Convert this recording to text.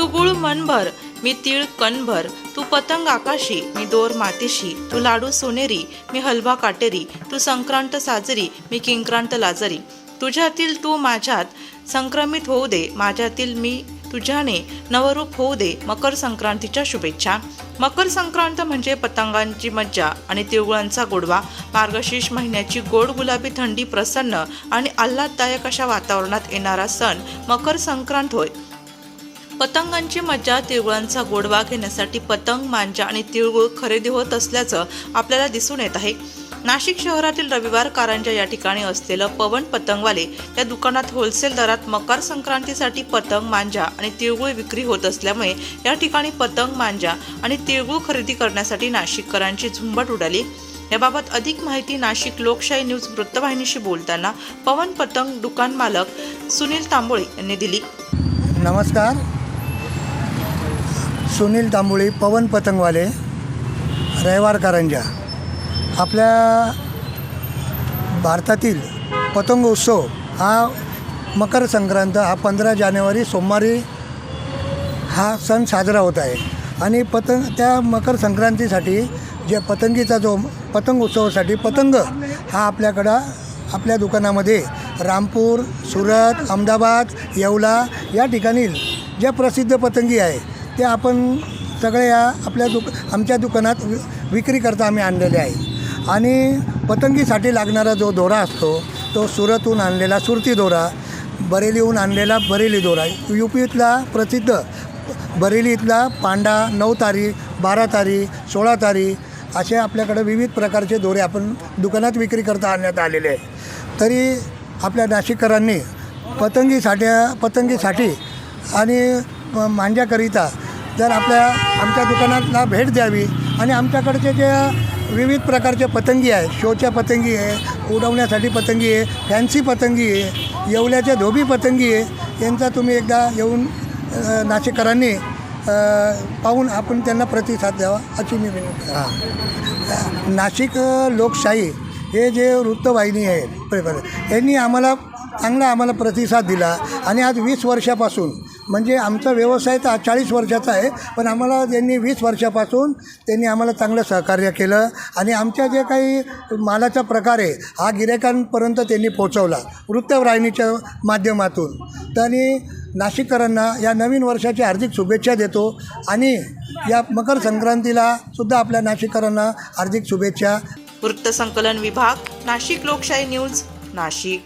तू गुळ मनभर मी तीळ कणभर तू पतंग आकाशी मी दोर मातीशी तू लाडू सोनेरी मी हलवा काटेरी तू संक्रांत साजरी मी किंक्रांत लाजरी. तुझ्यातील तू माझ्यात संक्रमित होऊ दे माझ्यातील मी तुझ्याने नवरूप होऊ दे मकर संक्रांतीच्या शुभेच्छा. मकर संक्रांत म्हणजे पतंगांची मज्जा आणि तिळगुळांचा गोडवा. मार्गशीर्ष महिन्याची गोड गुलाबी थंडी प्रसन्न आणि आल्हाददायक अशा वातावरणात येणारा सण मकर संक्रांत होय. पतंगांची मज्जा तिळगुळांचा गोडवा घेण्यासाठी पतंग मांजा आणि तिळगुळ खरेदी होत असल्याचं आपल्याला दिसून येत आहे. नाशिक शहरातील रविवार कारंजा या ठिकाणी असलेलं पवन पतंगवाले या दुकानात होलसेल दरात मकर संक्रांतीसाठी पतंग मांजा आणि तिळगुळ विक्री होत असल्यामुळे या ठिकाणी पतंग मांजा आणि तिळगुळ खरेदी करण्यासाठी नाशिककरांची झुंबट उडाली. याबाबत अधिक माहिती नाशिक लोकशाही न्यूज वृत्तवाहिनीशी बोलताना पवन पतंग दुकान मालक सुनील तांबोळे यांनी दिली. नमस्कार. सुनील तांबोळी पवन पतंगवाले रविवार कारंजा आपल्या भारतातील पतंग उत्सव हा मकर संक्रांत हा पंधरा जानेवारी सोमवारी हा सण साजरा होत आहे. आणि पतंग त्या मकर संक्रांतीसाठी जे पतंगीचा जो पतंग उत्सवासाठी पतंग हा आपल्याकडं आपल्या दुकानामध्ये रामपूर सुरत अहमदाबाद येवला या ठिकाणी ज्या प्रसिद्ध पतंगी आहे ते आपण सगळ्या आपल्या दुक आमच्या दुकानात वि विक्रीकरता आम्ही आणलेले आहे. आणि पतंगीसाठी लागणारा जो दोरा असतो तो सुरतहून आणलेला सुरती दोरा बरेलीहून आणलेला बरेली दोरा. यू पीतला प्रसिद्ध बरेली इथला पांडा नऊ तारी बारा तारी सोळा तारी असे आपल्याकडे विविध प्रकारचे दोरे आपण दुकानात विक्री करता आणण्यात आलेले आहे. तरी आपल्या नाशिककरांनी पतंगीसाठी पतंगीसाठी आणि म- मांजाकरिता जर आपल्या आमच्या दुकानातला भेट द्यावी आणि आमच्याकडचे जे विविध प्रकारचे पतंगी आहे शोच्या पतंगी आहे उडवण्यासाठी पतंगी आहे फॅन्सी पतंगी आहे येवल्याच्या धोबी पतंगी आहे यांचा तुम्ही एकदा येऊन नाशिककरांनी पाहून आपण त्यांना प्रतिसाद द्यावा अशी मी विनंती हां. नाशिक लोकशाही हे जे वृत्तवाहिनी आहे पेपर यांनी आम्हाला चांगला आम्हाला प्रतिसाद दिला. आणि आज वीस वर्षापासून म्हणजे आमचा व्यवसाय तर आज चाळीस वर्षाचा आहे पण आम्हाला त्यांनी वीस वर्षापासून त्यांनी आम्हाला चांगलं सहकार्य केलं. आणि आमच्या जे काही मालाचा प्रकार आहे हा गिरायकांपर्यंत त्यांनी पोचवला वृत्तवाहिनीच्या माध्यमातून. त्यांनी नाशिककरांना या नवीन वर्षाची हार्दिक शुभेच्छा देतो. आणि या मकर संक्रांतीला सुद्धा आपल्या नाशिककरांना हार्दिक शुभेच्छा. वृत्तसंकलन विभाग नाशिक लोकशाही न्यूज नाशिक.